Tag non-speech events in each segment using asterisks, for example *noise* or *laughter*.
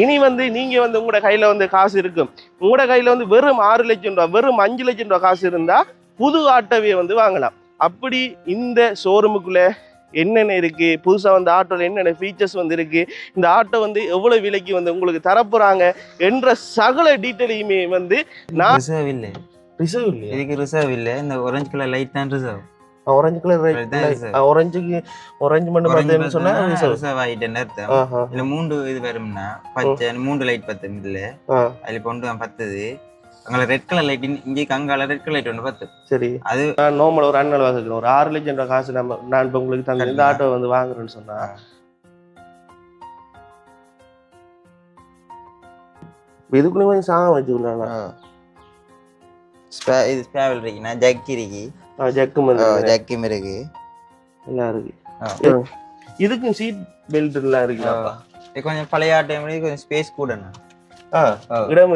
இனி வந்து நீங்க வந்து உங்களோட கையில வந்து காசு இருக்கும் உங்களோட கையில வந்து வெறும் ஆறு லட்சம் ரூபா வெறும் அஞ்சு லட்சம் ரூபா காசு இருந்தா புது ஆட்டோவே வந்து வாங்கலாம். அப்படி இந்த ஷோரூமுக்குள்ள என்னென்ன இருக்கு? புதுசா வந்து ஆட்டோல என்னென்ன ஃபீச்சர்ஸ் வந்து இருக்கு? இந்த ஆட்டோ வந்து எவ்வளவு விலைக்கு வந்து உங்களுக்கு தரப்போறாங்க? என்ற சகல டீட்டெயிலையுமே வந்து நான் ரிசர்வ் இல்லை. ரிசர்வ் இல்லையா? இதுக்கு ரிசர்வ் இல்லை. இந்த orange கலர் லைட் தான் ரிசர்வ் ஆரஞ்சு கலர். ஆரஞ்சுக்கு ஆரஞ்சு மட்டும் பார்த்தேன்னு சொன்னா. ரிசர்வ் ஆகிட்டேன்னு அர்த்தம் இதுல மூன்று இது வரும்னா பச்சை மூன்று லைட் பத்து இதுல. அதுல வந்து பத்துது. அங்கே ரெட் கலர் லைட் இங்கே அங்கால ரெட் கலர் லைட் ஒன்று பத்து சரி. அது நான் நார்மல் ஒரு அண்ணன் வாங்கிக்கிறேன் ஒரு ஆறு லட்சம் ரூபாய் காசு நம்ம நான் இப்போ உங்களுக்கு தந்த இந்த. ஆட்டோ வந்து வாங்குறேன்னு சொன்னா. இதுக்குள்ளே சாகம் வச்சுக்கலாம் இது ஸ்பேவல் இருக்குண்ணா ஜக் இருக்கு ஜக்கும் ஜக்கும் இருக்கு. நல்லா இருக்கு. இதுக்கும் சீட் பெல்ட் எல்லாம் இது கொஞ்சம் பழைய டைம் கொஞ்சம் ஸ்பேஸ் கூடண்ணா. இடம்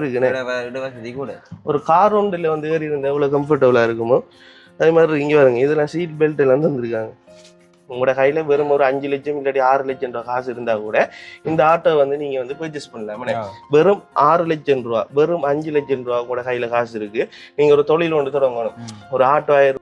வசதி கூட. ஒரு கார் ஒன்றில் வந்து ஏறி இருந்தால் எவ்வளோ கம்ஃபர்டபுளாக இருக்குமோ அதே மாதிரி இங்கே வருங்க இதெல்லாம் சீட் பெல்ட் எல்லாம் தந்துருக்காங்க. உங்களோட கையில் வெறும் ஒரு அஞ்சு லட்சம் இல்லாட்டி ஆறு லட்சம் ரூபா காசு இருந்தால் கூட இந்த ஆட்டோ வந்து நீங்கள் வந்து பர்ச்சேஸ் பண்ணலாம் வெறும் ஆறு லட்சம் ரூபா வெறும் அஞ்சு லட்சம் ரூபா கூட கையில காசு இருக்கு. நீங்க ஒரு தொழில் ஒன்று தொடங்கணும். ஒரு ஆட்டோ ஆயிரம்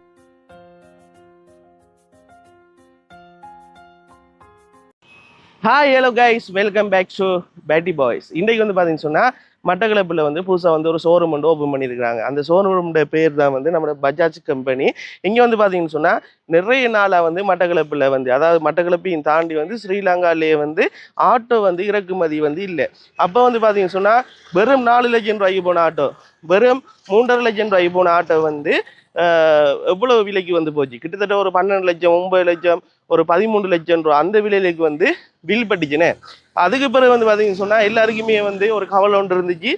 hi hello guys welcome back show பேட்டி பாய்ஸ் இன்றைக்கு வந்து பார்த்தீங்கன்னு சொன்னால் மட்டக்களப்பில் வந்து புதுசாக வந்து ஒரு ஷோரூம் வந்து ஓப்பன் பண்ணியிருக்காங்க அந்த ஷோரூமோட பேர் தான் வந்து நம்மளோட பஜாஜ் கம்பெனி இங்கே வந்து பார்த்தீங்கன்னு சொன்னால் நிறைய நாளாக வந்து மட்டக்களப்பில் வந்து அதாவது மட்டக்களப்பையும் தாண்டி வந்து ஸ்ரீலங்காலேயே வந்து ஆட்டோ வந்து இறக்குமதி வந்து இல்லை. அப்போ வந்து பார்த்தீங்கன்னு சொன்னால் வெறும் நாலு லட்சம் ரூபாய்க்கு போன ஆட்டோ வெறும் மூன்றரை லட்சம் ரூபாய்க்கு போன ஆட்டோ வந்து எவ்வளோ விலைக்கு வந்து போச்சு? கிட்டத்தட்ட ஒரு பன்னெண்டு லட்சம் ஒன்பது லட்சம் ஒரு பதிமூணு லட்சம் ரூபா அந்த விலையிலுக்கு வந்து பில் பட்டுச்சுனே. அதுக்கு பிறகு வந்து பார்த்தீங்கன்னு சொன்னால் எல்லாருக்குமே வந்து ஒரு கவலை ஒன்று இருந்துச்சு.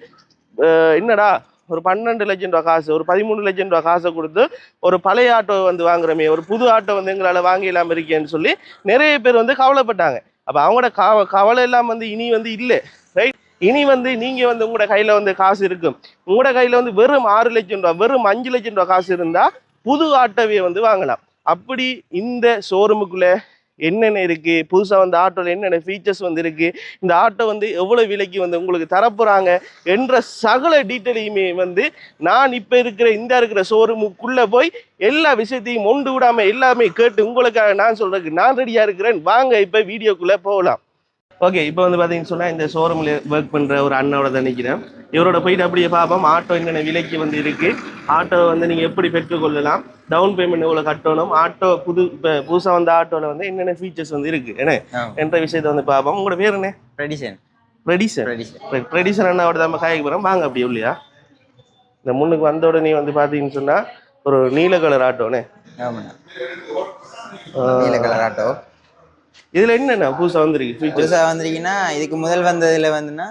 என்னடா ஒரு பன்னெண்டு லட்சம் ரூபா காசு ஒரு பதிமூணு லட்சம் ரூபா காசை கொடுத்து ஒரு பழைய ஆட்டோ வந்து வாங்குறோமே ஒரு புது ஆட்டோ வந்து எங்களால் வாங்கி இல்லாமல் இருக்கேன்னு சொல்லி நிறைய பேர் வந்து கவலைப்பட்டாங்க. அப்போ அவங்களோட கவ கவலை எல்லாம் வந்து இனி வந்து இல்லை. ரைட் இனி வந்து நீங்கள் வந்து உங்களோட கையில் வந்து காசு இருக்கும். உங்களோட கையில் வந்து வெறும் ஆறு லட்சம் ரூபா வெறும் அஞ்சு லட்சம் ரூபா காசு இருந்தால் புது ஆட்டோவையை வந்து வாங்கலாம். அப்படி இந்த ஷோரூமுக்குள்ளே என்னென்ன இருக்குது புதுசாக வந்து ஆட்டோவில் என்னென்ன ஃபீச்சர்ஸ் வந்து இருக்குது இந்த ஆட்டோ வந்து எவ்வளோ விலைக்கு வந்து உங்களுக்கு தரப்போகிறாங்க என்ற சகல டீட்டெயிலையுமே வந்து நான் இப்போ இருக்கிற இந்த இருக்கிற ஷோரூமுக்குள்ளே போய் எல்லா விஷயத்தையும் ஒன்று விடாமல் எல்லாமே கேட்டு உங்களுக்காக நான் சொல்கிறதுக்கு நான் ரெடியாக இருக்கிறேன். வாங்க இப்போ வீடியோக்குள்ளே போகலாம். ஓகே இப்போ வந்து பார்த்தீங்கன்னு சொன்னால் இந்த ஷோரூமில் ஒர்க் பண்ணுற ஒரு அண்ணாவோட தான் நிற்கிறேன் இவரோட போயிட்டு அப்படியே பார்ப்போம் ஆட்டோ என்னென்ன விலைக்கு வந்து இருக்குது ஆட்டோ வந்து நீங்கள் எப்படி பெற்றுக்கொள்ளலாம்? டவுன் பேமெண்ட் எவ்வளோ கட்டணும்? ஆட்டோ புது இப்போ புதுசாக வந்த ஆட்டோவில் வந்து என்னென்ன ஃபீச்சர்ஸ் வந்து இருக்குது என்ன? என்ற விஷயத்தை வந்து பார்ப்போம் உங்களோட பேர் என்ன? ட்ரெடிஷன் ட்ரெடிஷன் ட்ரெடிஷன் அண்ணாவோட தான் காய்க்கு போகிறோம் வாங்க அப்படி இல்லையா? இந்த முன்னுக்கு வந்த உடனே வந்து பார்த்தீங்கன்னு சொன்னால் ஒரு நீல கலர் ஆட்டோண்ணே ஆமாண்ணா. நீல கலர் ஆட்டோ இதில் என்னென்ன புதுசாக வந்துருக்கு புதுசா வந்திருக்கீங்கன்னா இதுக்கு முதல் வந்ததுல வந்துன்னா.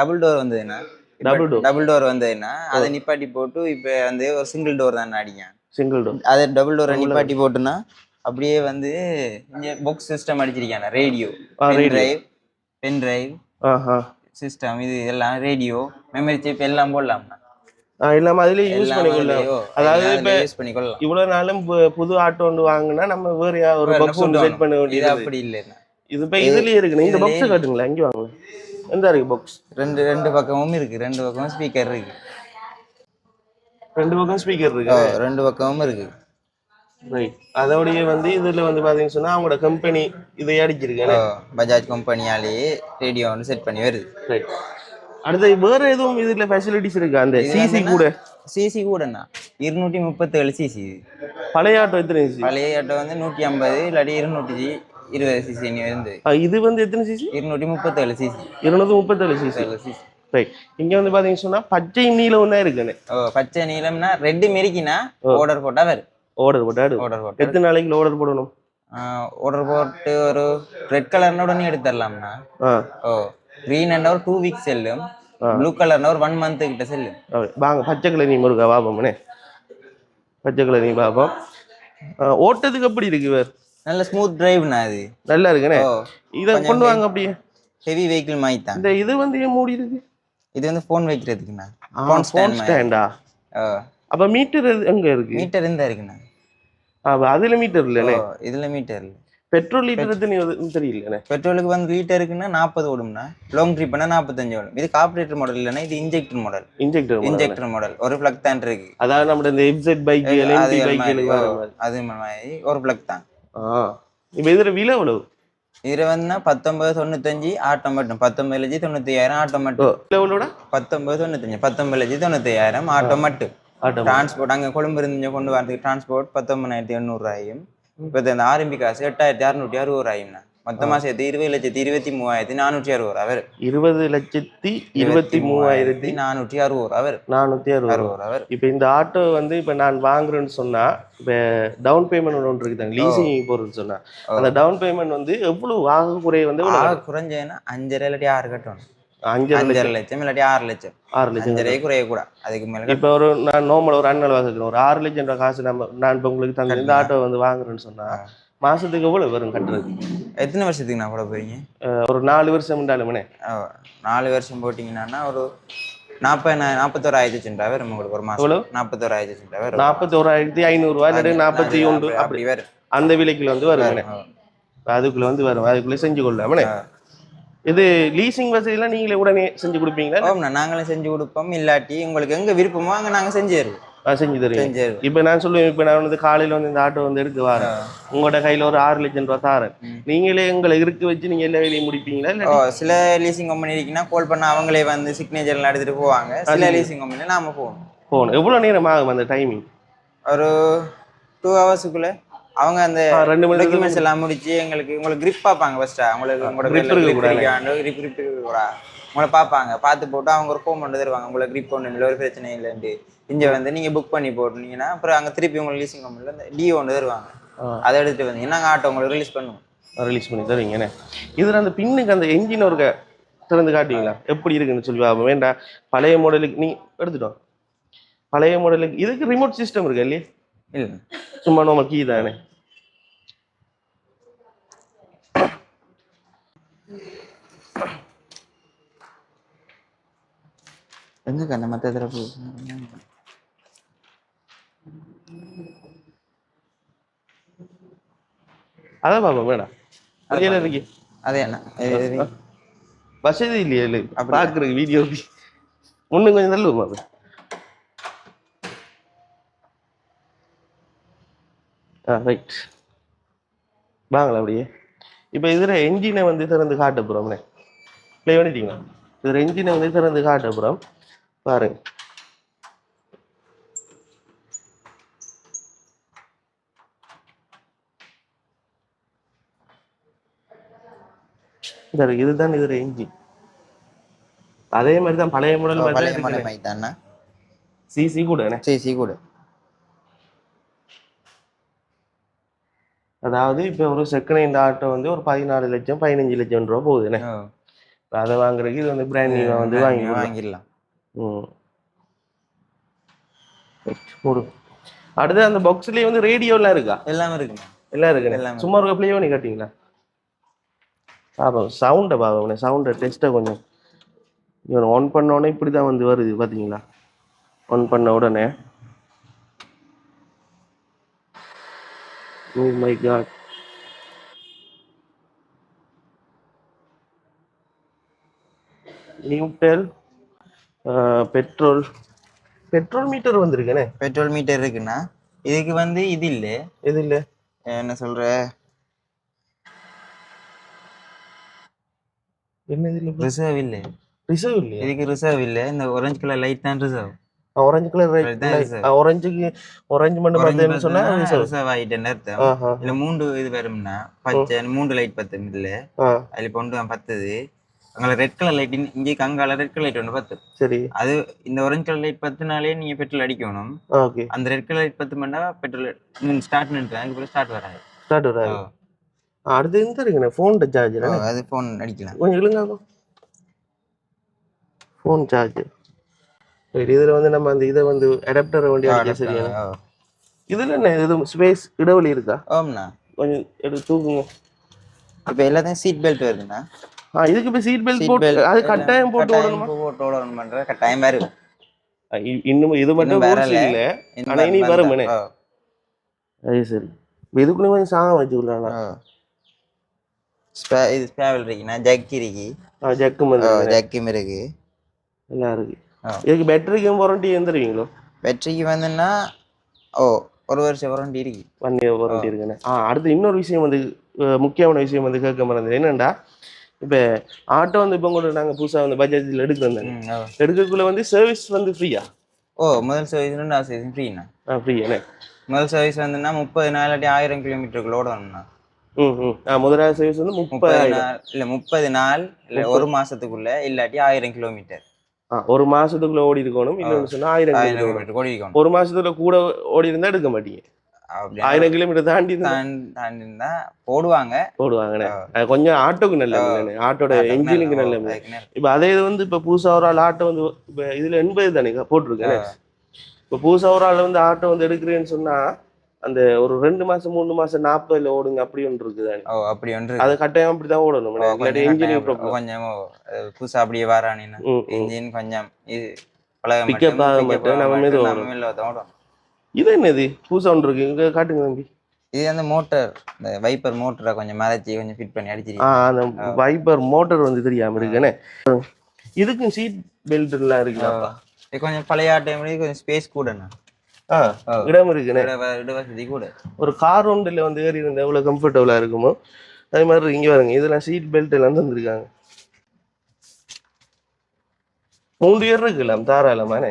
டபுள் டோர் வந்ததுன்னா Double door. டபுள் டோர் வந்ததுன்னா அதை நிப்பாட்டி போட்டு இப்ப வந்து ஒரு சிங்கிள் டோர் தான் அடிங்க. சிங்கிள் டோர் அதை டபுள் டோரை நிப்பாட்டி போட்டுனா அப்படியே வந்து பாக்ஸ் சிஸ்டம் அடிச்சிருக்காங்க. Radio pen. Drive pen drive system இது எல்லாம் ரேடியோ மெமரி சிப் எல்லாம் போடலாம்ண்ணா. ஆ இல்லாமல் அதுலேயே யூஸ் பண்ணிக்கொள்ளலாம். அதாவது இப்ப- இவ்வளவு நாளும் புது ஆட்டோ ஒன்று வாங்கினா நம்ம வேற ஒரு பாக்ஸ் ஒன்று செட் பண்ண வேண்டியது அப்படி இல்லைண்ணா இது இப்போ இதுலயே இருக்குண்ணே. இந்த பாக்ஸை காட்டுங்களேன். இங்கே வாங்க. எந்த இருக்கு பாக்ஸ் ரெண்டு ரெண்டு பக்கமும் இருக்கு. ரெண்டு பக்கமும் ஸ்பீக்கர் இருக்கு. ரெண்டு பக்கம் ஸ்பீக்கர் இருக்கு? ரெண்டு பக்கமும் இருக்கு. ரைட் அதோடய வந்து இதுல வந்து பாத்தீங்கன்னு சொன்னா அவங்களோட கம்பெனி இதை அடிச்சிருக்கேன். ஓ, பஜாஜ் கம்பெனியாலேயே ரேடியோ வந்து செட் பண்ணி வருது. ரைட் அடுத்து வேற எதுவும் இதுல ஃபெசிலிட்டிஸ் இருக்கா? அந்த சிசி கூட. சிசி கூடண்ணா இருநூற்றி முப்பத்தேழு சிசி பழைய ஆட்டோ எத்தனை சிசி பழைய ஆட்டோ வந்து நூற்றி ஐம்பது இல்லாட்டி இருநூற்றி இருபது சிசி இருந்து இது வந்து எத்தனை சிசி இருநூற்றி முப்பத்தேழு சிசி இருநூத்தி முப்பத்தேழு சிசி சிசி ரைட் இங்க வந்து பாத்தீங்கன்னு சொன்னா பச்சை நீலம் தான் இருக்குண்ணே ஓ பச்சை நீளம்னா ரெட்டு மெரிக்கினா ஆர்டர் போட்டா வரும். ஆர்டர் போட்டாடு ஆர்டர் போட்டு எத்தனை நாளைக்கு ஆர்டர் போடணும்? ஆர்டர் போட்டு ஒரு ரெட் கலர்னா உடனே எடுத்துடலாம்ண்ணா. ஆ. ஓ க்ரீன் அண்ட் ஒரு டூ வீக்ஸ் செல்லும். ப்ளூ கலர்னா ஒரு ஒன் மந்த் கிட்ட அப்படி. வாங்க பச்சை கலர் நீ முருகா பாப்போம்னே பச்சை கலர் நீ பாப்போம் ஓட்டத்துக்கு எப்படி இருக்கு வேறு நல்ல ஸ்மூத் டிரைவ்ண்ணா அது நல்லா இருக்குண்ணே இதை கொண்டு வாங்க அப்படியே. ஹெவி வெஹிக்கிள் மாதிரி தான் இந்த இது வந்து ஏன் மூடி இருக்கு? இது வந்து ஃபோன் வைக்கிறதுக்குண்ணா. ஃபோன். ஸ்டாண்டா அப்ப மீட்டர் எங்க இருக்கு? மீட்டர் இருந்தா இருக்குண்ணா. அதுல மீட்டர் இல்லைண்ணே இதுல மீட்டர் இல்லை. பெட்ரோல் லிட்டர் தெரியல பெட்ரோலுக்கு வந்து லிட்டருக்குன்னா நாற்பது ஓடும்னா லாங் ட்ரிப்னா நாற்பத்தஞ்சு ஓடும். இது கார்பரேட்டர் மாடல் இல்லைன்னா இது injector model injector injector model ஒரு பிளக் தான் இருக்கு. அதாவது நம்ம இந்த எஃப்செட் பைக் அது மாதிரி, ஒரு பிளக் தான். இப்போ இதுல விலை எவ்வளவு? இதுல வந்து பத்தொன்பது தொண்ணூத்தஞ்சு ஆட்டம் மட்டும் பத்தொன்பது லட்சம் தொண்ணூத்தி ஐயாயிரம் ஆட்டம் மட்டும் விலை எவ்வளோட பத்தொன்பது தொண்ணூத்தஞ்சு பத்தொன்பது லட்சம் தொண்ணூத்தி ஐயாயிரம் ஆட்டம் மட்டும் ஆட்டோ டிரான்ஸ்போர்ட் அங்க கொழும்பு இருந்து கொண்டு வரதுக்கு டிரான்ஸ்போர்ட் பத்தொன்பதாயிரத்தி எண்ணூறு ஆயும் இப்போ இந்த ஆரம்பி காசு எட்டாயிரத்தி அறுநூற்றி அறுபது ரூபாய்னா மொத்தமா சேர்த்து இருபது லட்சத்தி இருபத்தி மூவாயிரத்தி நானூற்றி அறுபது ரூபா வரும் இருபது லட்சத்தி இருபத்தி மூவாயிரத்தி நானூற்றி அறுபது ரூபா வரும் நானூத்தி அறுபது. அறுபது ரூபா வரும் இப்போ இந்த ஆட்டோ வந்து இப்போ நான் வாங்குறேன்னு சொன்னா இப்போ டவுன் பேமெண்ட் ஒன்று இருக்குதாங்க லீசிங் போறதுன்னு சொன்னா. அந்த டவுன் பேமெண்ட் வந்து எவ்வளவு ஆக குறைய வந்து குறைஞ்சேன்னா அஞ்சரை இல்லாட்டி ஆறு கட்டணும். அஞ்சரை லட்சம். இல்லாட்டி ஆறு லட்சம். ஆறு லட்சம் அஞ்சரை குறையக்கூடாது அதுக்கு மேல இப்போ ஒரு நான் நார்மல் ஒரு அண்ணல் வாங்குறேன் ஒரு ஆறு லட்சம் காசு நம்ம நான் இப்போ உங்களுக்கு தந்த இந்த ஆட்டோ வந்து வாங்குறேன்னு சொன்னா மாசத்துக்கு எவ்வளவு வரும் கட்டுறது? எத்தனை வருஷத்துக்கு நான் போட போறீங்க ஒரு நாலு வருஷம் இருந்தாலுமே நாலு வருஷம் போட்டீங்கன்னா ஒரு நாற்பது நாற்பத்தோராயிரத்தி சிண்டா வரும் உங்களுக்கு ஒரு மாசம். எவ்வளவு? நாற்பத்தோராயிரத்தி சிண்டா வரும். நாற்பத்தி ஓராயிரத்தி ஐநூறுரூவா நாற்பத்தி ஒன்று அப்படி வரும். அந்த விலைக்குள்ள வந்து ஓ. அதுக்குள்ள வந்து வரும். அதுக்குள்ள செஞ்சு கொள்ளலாமண்ணே இது லீசிங் வசதியெல்லாம் நீங்களே உடனே செஞ்சு கொடுப்பீங்களா? ஓம்ண்ணா நாங்களும் செஞ்சு கொடுப்போம். இல்லாட்டி உங்களுக்கு எங்க விருப்பமோ அங்க நாங்க செஞ்சு தருவோம். செஞ்சு தருவோம். இப்போ நான் சொல்லுவேன் இப்போ நான் வந்து காலையில வந்து இந்த ஆட்டோ வந்து எடுக்க வரேன். உங்களோட கையில ஒரு ஆறு லட்சம் ரூபா தாரேன். நீங்களே எங்களை இருக்க வச்சு நீங்க எல்லா வேலையும் முடிப்பீங்களா இல்லை சில லீசிங் கம்பெனி இருக்குன்னா கால் பண்ண அவங்களே வந்து சிக்னேச்சர் எல்லாம் எடுத்துட்டு போவாங்க. சில லீசிங் கம்பெனில நாம போகணும். போகணும். எவ்வளோ நேரம் ஆகும் அந்த டைமிங் ஒரு டூ ஹவர்ஸுக்குள்ள அவங்க அந்த ரெண்டு மணி டாக்குமெண்ட்ஸ் எல்லாம் முடிச்சு எங்களுக்கு உங்களுக்கு grip பார்ப்பாங்க ஃபர்ஸ்ட் அவங்களுக்கு உங்களோட இருக்கக்கூடாது. grip grip இருக்கக்கூடாது. உங்களை பார்ப்பாங்க. பார்த்து போட்டு அவங்க ஒரு ஃபோன் பண்ணி தருவாங்க. உங்களுக்கு grip ஒன்றும் இல்லை ஒரு பிரச்சனை இல்லைன்ட்டு. இங்க வந்து நீங்க புக் பண்ணி போட்டுனீங்கன்னா அப்புறம் அங்க திருப்பி உங்களுக்கு லீசிங் கம்பெனில இந்த டிஓ ஒன்று தருவாங்க. அதை எடுத்துட்டு வந்தீங்கன்னா நாங்கள் ஆட்டோ உங்களுக்கு ரிலீஸ் பண்ணுவோம். ரிலீஸ் பண்ணி தருவீங்கண்ணே இதில் அந்த பின்னுக்கு அந்த என்ஜின் ஒரு திறந்து காட்டுவீங்களா? எப்படி இருக்குன்னு சொல்லி வேண்டாம் பழைய மாடலுக்கு நீ எடுத்துட்டோம் பழைய மாடலுக்கு இதுக்கு ரிமோட் சிஸ்டம் இருக்கு இல்லையே? இல்லை. சும்மா நம்ம கீ தானே. எங்க கண்ண மற்ற தரப்பு அதான் பார்ப்போம் வேண்டாம் வெளியில இருக்கு அதே இது- வசதி இல்லையே? பார்க்குறதுக்கு வீடியோ முன்னும் கொஞ்சம் தள்ளுவோம் அது ஆ ரைட் வாங்களா அப்படியே. இப்போ இதில் என்ஜினை வந்து திறந்து காட்ட போகிறோம்னே ப்ளே பண்ணிட்டீங்களா? இதில் என்ஜினை வந்து திறந்து காட்ட போகிறோம் பாருங்க. இதுதான் இதில் என்ஜின் அதே மாதிரி தான் பழைய மாடல் மாதிரி சிசி கூட சரி கூட. அதாவது இப்போ ஒரு செகண்ட் ஹேண்ட் ஆட்டோ வந்து ஒரு பதினாலு லட்சம் பதினஞ்சு லட்சம் ரூபா போகுதுண்ணே. அதை வாங்குறதுக்கு இது வந்து பிராண்ட் நியூவாக வந்து வாங்கி வாங்கிடலாம். ம். போடு. அடுத்து அந்த பாக்ஸ்லயே வந்து ரேடியோலாம் இருக்கா? எல்லாமே இருக்குண்ணா. எல்லாம் இருக்குண்ணே. எல்லாமே. சும்மா ஒரு ப்ளே பண்ணி காட்டிங்களா பார்ப்போம் சவுண்டை பார்ப்போம் சவுண்டை டெஸ்ட்டை கொஞ்சம். இவன் ஆன் பண்ண உடனே இப்படி தான் வந்து வருது பார்த்தீங்களா ஆன் பண்ண உடனே. ஓ my God neutral petrol petrol meter வந்திருக்கேனே? Petrol meter இருக்குண்ணா. இதுக்கு வந்து இது இல்லை. எது இல்லை? என்ன சொல்ற? என்ன இதில் ரிசர்வ் இல்லை. ரிசர்வ் இல்லையா? இதுக்கு ரிசர்வ் இல்லை. இந்த orange கலர் லைட் தான் ரிசர்வ் ஆரஞ்சு கலர். ஆரஞ்சுக்கு ஆரஞ்சு மட்டும் பார்த்தேன்னு சொன்னா ரிசர்வ் அர்த்தம் ஆஹா இதுல மூன்று இது வரும்னா பச்சை மூன்று லைட் பத்து ஆ அதுல ஒன்று பத்துது அங்கே ரெட் கலர் லைட் இங்கே அங்கால ரெட் கலர் லைட் ஒன்று பத்து சரி அது இந்த orange கலர் லைட் பத்துனாலே நீங்க பெட்ரோல் அடிக்கணும் ஓகே அந்த ரெட் கலர் லைட் பத்து பண்ணா பெட்ரோல் ஸ்டார்ட் நின்று அதுக்கு ஸ்டார்ட் வராது ஸ்டார்ட் வராது அடுத்து எந்த இருக்குண்ணே ஃபோன் சார்ஜர் அது ஃபோன் அடிக்கலாம் கொஞ்சம் இழுங்க ஃபோன் இதுல வந்து நம்ம அந்த இதை வந்து அடாப்டரை வண்டி அடிக்க சரியா? ஓ. இதுல என்ன இது ஸ்பேஸ் இடைவெளி இருக்கா? ஓம்ண்ணா கொஞ்சம் எடுத்து தூக்குங்க. இப்போ எல்லாத்தையும் சீட் பெல்ட் வருதுண்ணா. ஆ இதுக்கு இப்போ சீட் பெல்ட் போட்டு அது கட்டாயம் போட்டு விடணுமா போட்டு விடணும் பண்ற கட்டாயம் இ- இன்னும் இது மட்டும் வரல. இல்ல. இந்த ஆனா இனி ஓ, அது சரி. இதுக்குன்னு கொஞ்சம் சாகம் வச்சுக்கலாம். ஸ்பே இது ஸ்பேவல் இருக்குண்ணா. ஜக் இருக்கு. ஆ ஜக்கும் இருக்கு. நல்லா இருக்கு. ஆ. இதுக்கு பேட்டரிக்கும் வாரண்டி எந்த தருவீங்களோ பேட்டரிக்கு வந்துன்னா ஓ ஒரு வருஷம் வாரண்டி இருக்கு ஒன் இயர் வாரண்டி இருக்குண்ணே ஆ அடுத்து இன்னொரு விஷயம் வந்து முக்கியமான விஷயம் வந்து கேட்க மறந்தது என்னண்டா இப்போ ஆட்டோ வந்து இப்போ கூட நாங்கள் புதுசாக வந்து பஜாஜில் எடுக்கிறோம் தானே ம், ஓ. எடுக்கக்குள்ள வந்து சர்வீஸ் வந்து ஃப்ரீயா ஓ முதல் சர்வீஸ் ரெண்டாவது சர்வீஸ் ஃப்ரீண்ணா ஆ ஃப்ரீயாண்ணே முதல் சர்வீஸ் வந்துன்னா முப்பது நாள் இல்லாட்டி ஆயிரம் கிலோமீட்டருக்கு ஓடணும்ண்ணா ம் ம் முதலாவது சர்வீஸ் வந்து முப்பது நாள் இல்ல முப்பது நாள் இல்ல ஒரு மாசத்துக்குள்ள இல்லாட்டி ஆயிரம் கிலோமீட்டர் ஒரு மாசத்துக்குள்ள ஓடி இருக்கணும் இல்லைன்னு சொன்னா ஆயிரம் கிலோமீட்டர் கிலோமீட்டர் ஓடி இருக்கணும் ஒரு மாசத்துல கூட ஓடி இருந்தா எடுக்க மாட்டீங்க. ஆயிரம் கிலோமீட்டர் தாண்டி தாண்டி- போடுவாங்க. போடுவாங்கண்ணே. கொஞ்சம் ஆட்டோக்கு நல்ல ஆட்டோட என்ஜினுக்கு நல்ல. இப்போ அதே இது வந்து இப்போ புதுசா ஒரு ஆள் ஆட்டோ வந்து இப்போ இதுல எண்பது தானே போட்டிருக்கேன் இப்போ புதுசா ஒரு ஆள் வந்து ஆட்டோ வந்து எடுக்கிறேன்னு சொன்னா அந்த ஒரு ரெண்டு மாசம் மூணு மாசம் நாற்பதுல ஓடுங்க அப்படி ஒன்று இருக்குதானே ஓ அப்படி ஒன்று அது கட்டாயம் அப்படிதான் ஓடணும். இல்லாட்டி கொஞ்சம் புதுசா அப்படியே ம். இன்ஜின் கொஞ்சம் இது up ஆக மாட்டேன், நம்ம மீது ஓடும். இது என்னது? புதுசா ஒன்று இருக்கு. இங்க காட்டுங்க தம்பி. இது அந்த மோட்டர் இந்த வைப்பர் மோட்டரை கொஞ்சம் மறைச்சி கொஞ்சம் ஃபிட் பண்ணி அடிச்சிருக்கீங்க. அந்த வைப்பர் மோட்டர் வந்து தெரியாம இருக்குன்னு. இதுக்கும் சீட் பெல்ட் எல்லாம் இருக்குதாப்பா? இது கொஞ்சம் பழைய டைம்ல கொஞ்சம் ஸ்பேஸ் கூடண்ணா. இடம் இருக்குண்ணே கூட. ஒரு கார் ஒன்றில் வந்து ஏறி இருந்தா எவ்வளவு கம்ஃபர்டபுளா இருக்குமோ? அதே மாதிரி இங்க பாருங்க இதெல்லாம் சீட் பெல்ட் எல்லாம் தந்திருக்காங்க. மூன்று பேர் இருக்கலாம் தாராளமானே.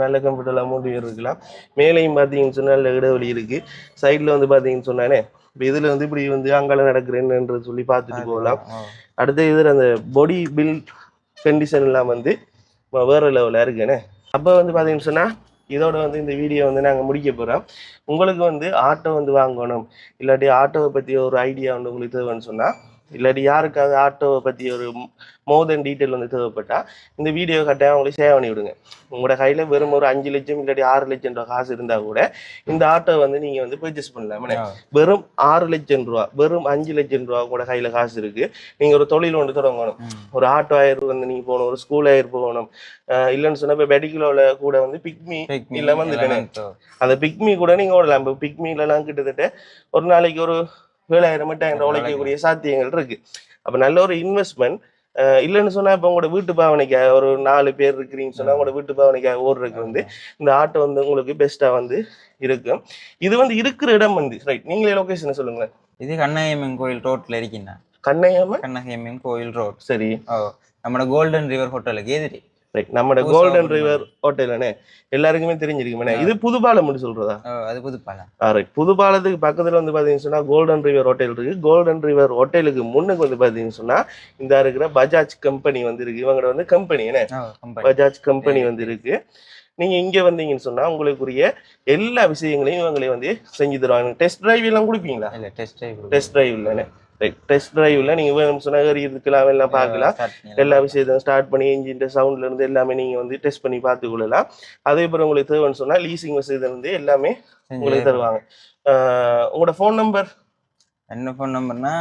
நல்ல கம்ஃபர்டபுளாக மூன்று பேர் இருக்கலாம். மேலேயும் பார்த்தீங்கன்னு சொன்னா நல்ல இடைவெளி இருக்கு. சைடில் வந்து பார்த்தீங்கன்னு சொன்னானே இப்போ இதில் வந்து இப்படி வந்து அங்கால நடக்கிறேன்னு சொல்லி பார்த்துட்டு போகலாம். அடுத்த இதில் அந்த பாடி பில்ட் கண்டிஷன் எல்லாம் வந்து வேற லெவலில் இருக்குண்ணே அப்போ வந்து பார்த்தீங்கன்னு சொன்னால் இதோட வந்து இந்த வீடியோ வந்து நாங்கள் முடிக்க போகிறோம் உங்களுக்கு வந்து ஆட்டோ வந்து வாங்கணும். இல்லாட்டி ஆட்டோவை பற்றி ஒரு ஐடியா வந்து உங்களுக்கு தேவைன்னு சொன்னால் இல்லாட்டி யாருக்காவது ஆட்டோவை பற்றி ஒரு மோர் தென் டீட்டெயில் வந்து தேவைப்பட்டா இந்த வீடியோ கட்டாயம் உங்களுக்கு சேவ் பண்ணி விடுங்க. உங்களோட கையில் வெறும் ஒரு அஞ்சு லட்சம் இல்லாட்டி ஆறு லட்சம் ரூபா காசு இருந்தால் கூட இந்த ஆட்டோ வந்து நீங்கள் வந்து பர்ச்சேஸ் பண்ணலாம். வெறும் ஆறு லட்சம் ரூபா வெறும் அஞ்சு லட்சம் ரூபா கூட கையில காசு இருக்கு. நீங்க ஒரு தொழில் ஒன்று தொடங்கணும். ஒரு ஆட்டோ ஆயிரம் வந்து நீங்க போகணும் ஒரு ஸ்கூல் ஆயிரம் போகணும். இல்லைன்னு சொன்னா இப்போ மெடிக்கலோல கூட வந்து பிக்மி இல்ல வந்துட்டேனே. அந்த பிக்மி கூட நீங்க ஓடலாம். இப்போ பிக்மிலலாம் கிட்டத்தட்ட ஒரு நாளைக்கு ஒரு ஏழாயிரம் எட்டாயிரம் உழைக்கக்கூடிய சாத்தியங்கள் இருக்கு. அப்ப நல்ல ஒரு இன்வெஸ்ட்மெண்ட் இல்லைன்னு சொன்னா இப்போ உங்களோட வீட்டு பாவனைக்காக ஒரு நாலு பேர் இருக்கிறீங்கன்னு சொன்னா உங்களோட வீட்டு பாவனைக்காக ஓடுறதுக்கு வந்து இந்த ஆட்டோ வந்து உங்களுக்கு பெஸ்டா வந்து இருக்கும். இது வந்து இருக்கிற இடம் வந்து ரைட் நீங்களே லொகேஷனை சொல்லுங்க இது கண்ணகியம்மன் கோயில் ரோட்ல இருக்கீங்க. கண்ணையாம கண்ணகியம்மன் கோயில் ரோட் சரி. ஓ நம்ம கோல்டன் ரிவர் ஹோட்டலுக்கு எதிரி. ரைட் நம்மட கோல்டன் ரிவர் ஹோட்டல்னே எல்லாருக்குமே தெரிஞ்சிருக்குமே. இது புதுப்பாலம் சொல்றதா? அது புதுப்பாலம். ரைட் புதுப்பாலத்துக்கு பக்கத்துல வந்து பாத்தீங்கன்னு சொன்னா கோல்டன் ரிவர் ஹோட்டல் இருக்கு. கோல்டன் ரிவர் ஹோட்டலுக்கு முன்னுக்கு வந்து பாத்தீங்கன்னு சொன்னா இந்த இருக்கிற பஜாஜ் கம்பெனி வந்து இருக்கு. இவங்க வந்து கம்பெனி என்ன? பஜாஜ் கம்பெனி வந்து இருக்கு. நீங்க இங்க வந்தீங்கன்னு சொன்னா உங்களுக்குரிய எல்லா விஷயங்களையும் இவங்களே வந்து செஞ்சு தருவாங்க. டெஸ்ட் டிரைவ் எல்லாம் கொடுப்பீங்களா? இல்ல டெஸ்ட் டிரைவ் டெஸ்ட் டிரைவ் இல்லைன்னு ரைட் டெஸ்ட் டிரைவ்ல நீங்க வேணும்னு சொன்னா ஏறி இருக்கலாம் எல்லாம் பார்க்கலாம். எல்லா விஷயத்தையும் ஸ்டார்ட் பண்ணி இன்ஜின் சவுண்ட்ல இருந்து எல்லாமே நீங்க வந்து டெஸ்ட் பண்ணி பார்த்து கொள்ளலாம். அதே போல உங்களுக்கு தேவைன்னு சொன்னா லீசிங் வசதியில இருந்து எல்லாமே உங்களுக்கு தருவாங்க. உங்களோட ஃபோன் நம்பர் என்ன phone நம்பர்னா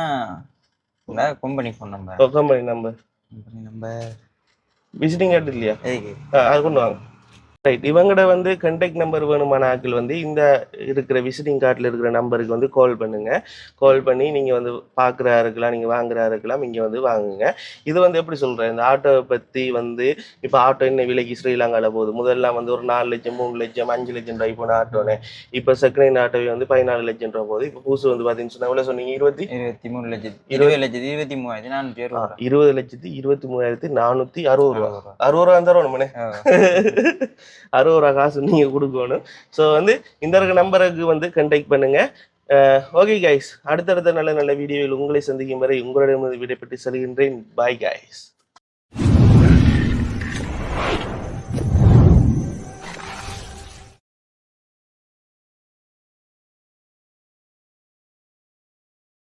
company phone number company number company number visiting card இல்லையா? அது கொண்டு வாங்க. ரைட் இவங்கட வந்து கண்டெக்ட் நம்பர் வேணுமான ஆட்கள் வந்து இந்த இருக்கிற விசிட்டிங் கார்டில் இருக்கிற நம்பருக்கு வந்து கால் பண்ணுங்க. கால் பண்ணி நீங்கள் வந்து பார்க்குறா இருக்கலாம் நீங்கள் வாங்குறா இருக்கலாம் இங்கே வந்து வாங்குங்க. இது வந்து எப்படி சொல்கிறேன் இந்த ஆட்டோவை பற்றி வந்து இப்போ ஆட்டோ என்ன விலைக்கு ஸ்ரீலங்காவில் போகுது. முதல்லாம் வந்து ஒரு நாலு லட்சம் மூணு லட்சம் அஞ்சு லட்சம் ரூபாய் போன ஆட்டோனே. இப்போ செகண்ட் ஹேண்ட் ஆட்டோவே வந்து பதினாலு லட்சம் ரூபா போகுது. இப்போ புதுசு வந்து பார்த்தீங்கன்னு சொன்னா எவ்வளோ சொன்னீங்க? இருபத்தி இருபத்தி மூணு லட்சத்தி இருபது லட்சத்தி இருபத்தி மூவாயிரத்தி நானூற்றி அறுபது இருபது லட்சத்தி இருபத்தி மூவாயிரத்தி நானூற்றி அறுபது ரூபா. ரூபா. அறுபது ரூபா தரணும் ஓ. *laughs* அறுபது ரூபா காசு நீங்க கொடுக்கணும். ஸோ வந்து இந்த இருக்க நம்பருக்கு வந்து கண்டெக்ட் பண்ணுங்க. ஓகே கைஸ் அடுத்தடுத்த நல்ல நல்ல வீடியோவில் உங்களை சந்திக்கும் வரை உங்களிடம் விடைபெற்று செல்கின்றேன். Bye guys